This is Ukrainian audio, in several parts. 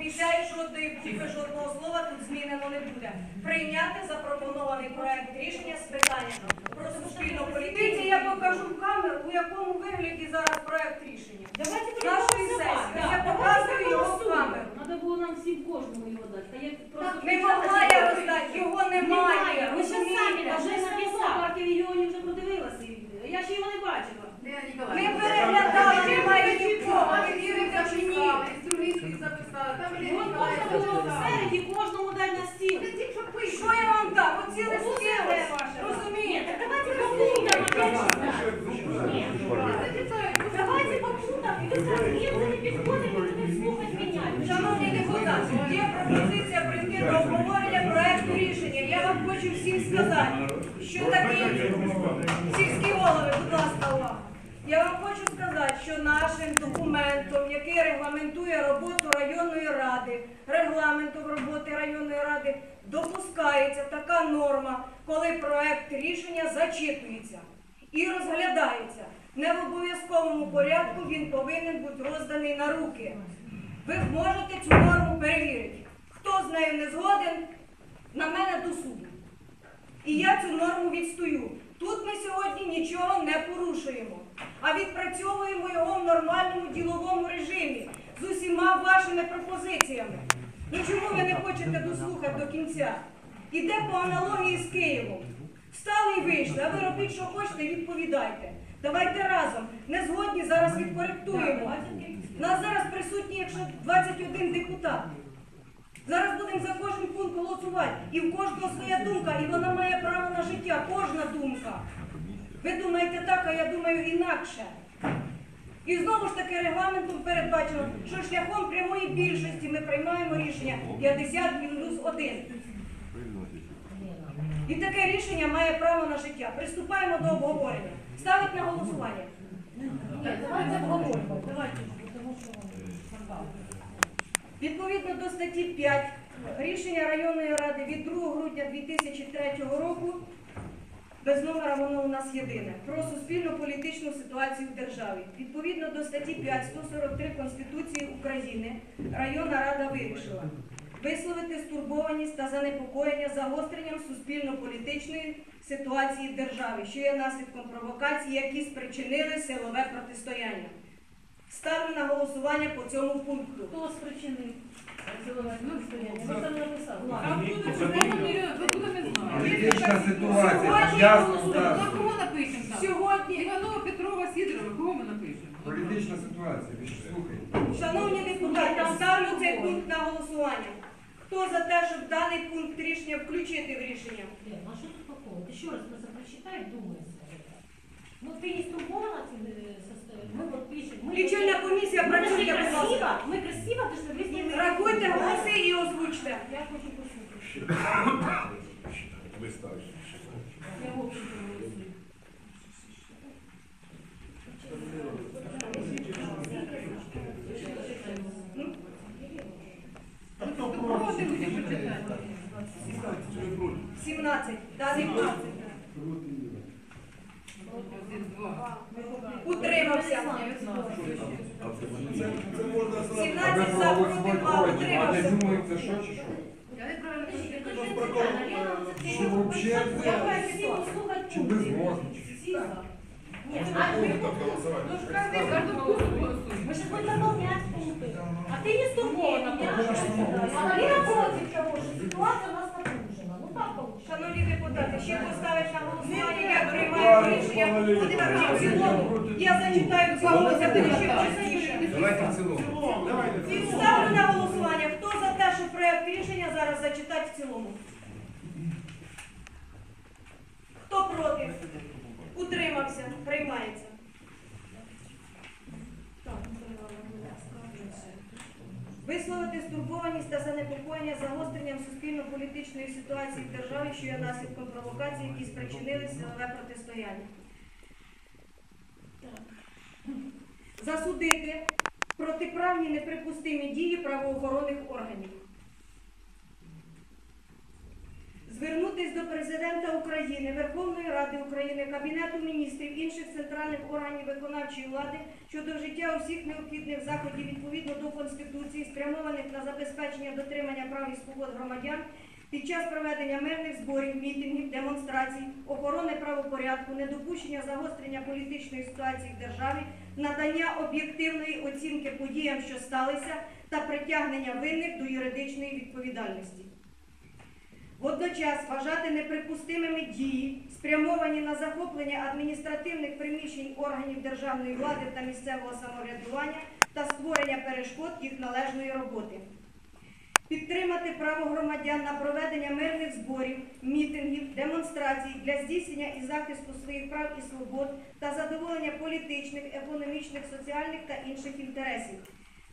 обіцяю жодної букви, жодного слова тут змінено не буде. Прийняти запропонований проект рішення з питання про суспільну політику. Я покажу в камеру, у якому вигляді зараз проект рішення. Давайте Нашої сесії. Я показую його в камеру. Надо було нам всім кожному його дати. Я просто Не могла я роздати, його немає. Ви ще самі партія регіонів вже подивилася. Я ще його не бачила. Ми переглядали, немає нікого. Ви вірите чи ні? Можна кожному дати на стіл. Що я вам дам? Оці листи, розумієте? давайте по пунктам опять. Ні. Давайте по. І ви так мірно не підходите, будете слухати мене. Шановні депутати, є пропозиція прийти до обговорення проекту рішення. Я вам хочу всім сказати, що такі сільські голови, будь ласка, увага. Я вам хочу сказати, що нашим документом, який регламентує роботу районної ради, регламентом роботи районної ради, допускається така норма, коли проект рішення зачитується і розглядається. Не в обов'язковому порядку він повинен бути розданий на руки. Ви можете цю норму перевірити. Хто з нею не згоден, на мене до суду. І я цю норму відстою. Тут ми сьогодні нічого не порушуємо, а відпрацьовуємо його в нормальному діловому режимі з усіма вашими пропозиціями. Ну чому ви не хочете дослухати до кінця? Іде по аналогії з Києвом. Встали і вийшли, а ви робіть, що хочете, відповідайте. Давайте разом. Не згодні, зараз відкоректуємо. Нас зараз присутні, якщо 21 депутат. Зараз будемо за кожен пункт голосувати. І в кожного своя думка, і вона має право на життя, кожна думка. Ви думаєте так, а я думаю інакше. І знову ж таки регламентом передбачено, що шляхом прямої більшості ми приймаємо рішення 50 плюс 1. І таке рішення має право на життя. Приступаємо до обговорення. Ставить на голосування. Давайте обговоримо. Відповідно до статті 5 рішення районної ради від 2 грудня 2003 року, без номера воно у нас єдине, про суспільну політичну ситуацію в державі. Відповідно до статті 5 143 Конституції України районна рада вирішила висловити стурбованість та занепокоєння загостренням суспільно-політичної ситуації в державі, що є наслідком провокацій, які спричинили силове протистояння. Ставлю на голосування по цьому пункту. Хто спричинив? протистояння? Ви там написали. Політична ситуація, Сьогодні ясно, голосуємо. так. Кого напишемо там? Сьогодні, Іванова, Петрова, Сидорова, кого ми напишемо? Політична ситуація, ви ж слухайте. шановні депутати, ставлю цей пункт на голосування. Хто за те, щоб даний пункт рішення включити в рішення? Лен, а что тут такого? Ты еще раз просто прочитай, думай. Ну ты не стурбована этим э, состоянием. Мы вот пишем. Мы Лічильна комісія мы працює, нашли будь красиво, ласка. мы красиво, потому что везде... Рахуйте голоси і озвучте. Я хочу послушать. Що я вообще хочу це? послухати Чи пункти. безмозно? Всі за. Нет, а мы Ну ж кожен кожен пункт голосує. Мы сейчас будем дополнять пункты. А ты не стурбована, Нет, понимаешь? конечно, А Лена против того, что ситуация у нас напружена. Ну так получается. Шановні депутати, ще поставить на голосування, я приймаю рішення. Буде так в цілому. Я зачитаю цілому, це буде ще простіше. Давайте в цілому. Ставлю на голосування. Хто за те, що проект рішення зараз зачитати в цілому? Хто проти? Утримався. Приймається. Висловити стурбованість та занепокоєння загостренням суспільно-політичної ситуації в державі, що є наслідком провокацій, які спричинили силове протистояння. Засудити протиправні неприпустимі дії правоохоронних органів. Звернути Звернутись до Президента України, Верховної Ради України, Кабінету міністрів, інших центральних органів виконавчої влади щодо вжиття усіх необхідних заходів відповідно до Конституції, спрямованих на забезпечення дотримання прав і свобод громадян під час проведення мирних зборів, мітингів, демонстрацій, охорони правопорядку, недопущення загострення політичної ситуації в державі, надання об'єктивної оцінки подіям, що сталися, та притягнення винних до юридичної відповідальності. Водночас вважати неприпустимими дії, спрямовані на захоплення адміністративних приміщень органів державної влади та місцевого самоврядування та створення перешкод їх належної роботи. Підтримати право громадян на проведення мирних зборів, мітингів, демонстрацій для здійснення і захисту своїх прав і свобод та задоволення політичних, економічних, соціальних та інших інтересів.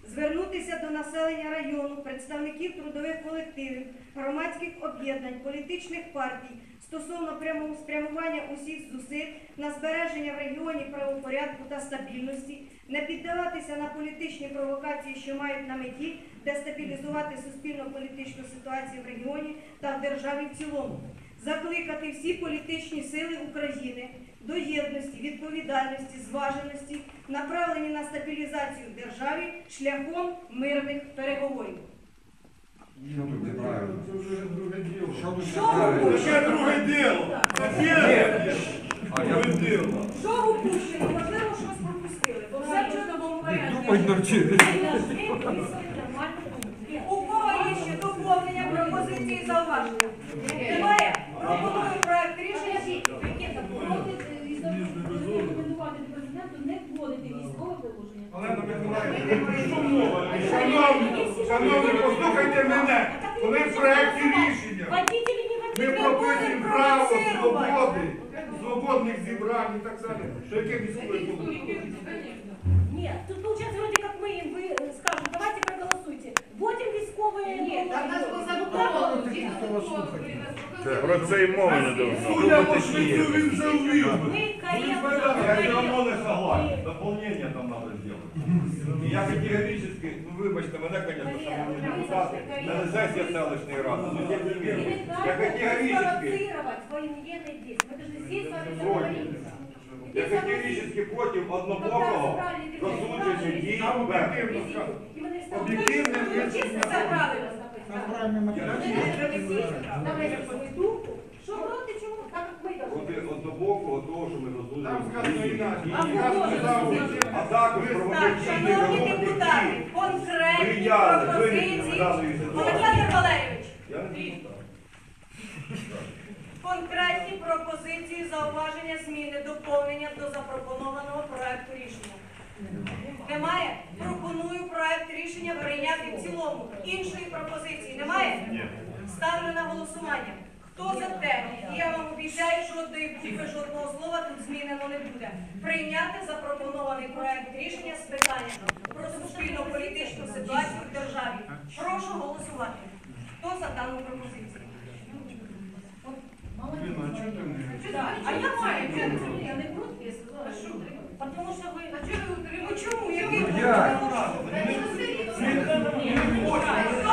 Звернутися до населення району, представників трудових колективів, громадських об'єднань, політичних партій стосовно прямого спрямування усіх зусиль на збереження в регіоні правопорядку та стабільності, не піддаватися на політичні провокації, що мають на меті дестабілізувати суспільно-політичну ситуацію в регіоні та в державі в цілому, закликати всі політичні сили України до єдності, відповідальності, зваженості, направлені на стабілізацію в державі шляхом мирних переговорів. Ви Ще друге діло. Що упущено? Можливо, щось пропустили, бо все в. Думай навчити. У кого є ще доповнення пропозиції зауваження? Немає? Проект рішення. Рекомендувати президенту не вводити військове положення. Олена Миколаївна, що мова? Шановні, послухайте мене. Коли в проєкті рішення ми прописуємо право свободи, свободних зібрань і так далі. Що яке військове положення? Про це й мови не должно. Судя по швидку він вже ввів. Мы корректно Я все говорим. равно не согласен. Дополнение там надо сделать. И я категорически, ну вибачте мене, конечно, шановні депутати, не на сесія селищної ради, но тем не менее, я категорически, Спровоцировать военные действия. Мы должны здесь с вами Против. договориться. я категорически против однобокого розсудження дій Беркута. Об'єктивне Чисто це правильно. Свою. Що проти чого? Так як ми Проти должны. однобокого що ми Там сказано інакше. а також Так, шановні депутати, конкретні пропозиції. Олександр Валерійович, конкретні пропозиції, зауваження, зміни, доповнення до запропонованого проекту рішення. Немає? Пропоную проект рішення прийняти в цілому. Іншої пропозиції немає? Ставлю на голосування. Хто за те? Я вам обіцяю, жодної букви, жодного слова тут змінено не буде. Прийняти запропонований проект рішення з питання про суспільно-політичну ситуацію в державі. Прошу голосувати. Хто за дану пропозицію? Да, А я маю, чого ви Я не проти, я сказала, що Потому що ви... А чого ви утримуєте? чому? Який Ну, як? Хто